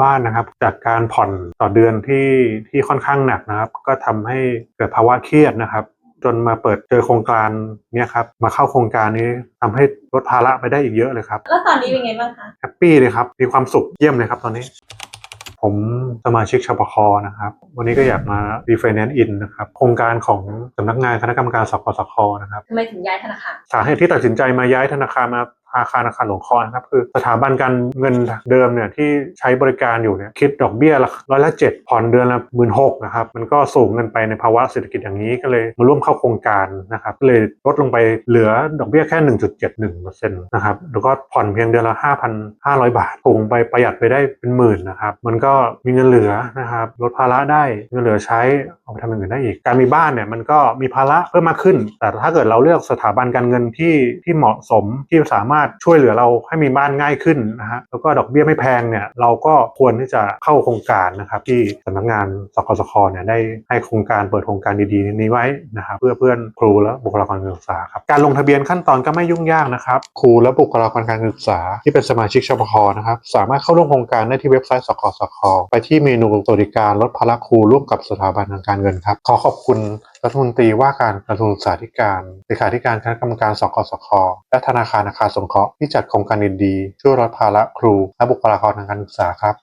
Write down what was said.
บ้านนะครับ จากการผ่อนต่อเดือนที่ที่ค่อนข้างหนักนะครับ ก็ทำให้เกิดภาวะเครียดนะครับ จนมาเปิดเจอโครงการเนี้ยครับมาเข้าโครงการนี้ทำให้ลดภาระไปได้อีกเยอะเลยครับแล้วตอนนี้เป็นไงบ้างคะแฮปปี้เลยครับมีความสุขเยี่ยมเลยครับตอนนี้ผมสมาชิกชปคนะครับ วันนี้ก็อยากมา refinance in นะครับ โครงการของสำนักงานคณะกรรมการสกสคนะครับทำไมถึงย้ายธนาคาร สาเหตุที่ตัดสินใจมาย้ายธนาคารมา อาคารอาคารหลวงคอนะครับคือสถาบันการเงินเดิมเนี่ยที่ใช้บริการอยู่เนี่ยคิดดอกเบี้ยละร้อยละเจ็ดผ่อนเดือนละหมื่นหกนะครับมันก็สูงเกินไปในภาวะเศรษฐกิจอย่างนี้ก็เลยมาร่วมเข้าโครงการนะครับเลยลดลงไปเหลือดอกเบี้ยแค่ 1.71%นะครับแล้วก็ผ่อนเพียงเดือนละ 5,500 บาทถูงไปประหยัดไปได้เป็นหมื่นนะครับมันก็มีเงินเหลือนะครับลดภาระได้เงินเหลือใช้เอาไปทำอย่างอื่นได้อีก การมีบ้านเนี่ยมันก็มีภาระเพิ่มมากขึ้น แต่ถ้าเกิดเราเลือกสถาบันการเงินที่ที่เหมาะสมที่สามารถช่วยเหลือเราให้มีบ้านง่ายขึ้นนะฮะแล้วก็ดอกเบี้ยไม่แพงเนี่ยเราก็ควรที่จะเข้าโครงการนะครับที่สำนักงานสกสคเนี่ยได้ให้โครงการเปิดโครงการดีๆ นี้ไว้นะครับเพื่อเพื่อนครูและบุคลากรการศึกษาครับการลงทะเบียนขั้นตอนก็ไม่ยุ่งยากนะครับครูและบุคลากรการศึกษา ที่เป็นสมาชิกชปคนะครับสามารถเข้าร่วมโครงการได้ที่เว็บไซต์สกสคไปที่เมนูสวัสดิการลดภาระครูร่วมกับสถาบันทางการเงินครับขอขอบคุณ รัฐมนตรีว่าการกระทรวงศึกษาธิการเลขาธิการคณะกรรมการสกสคและธนาคารอาคารสงเคราะห์ที่จัดโครงการดีๆช่วยลดภาระครูและบุคลากรทางการศึกษาครับ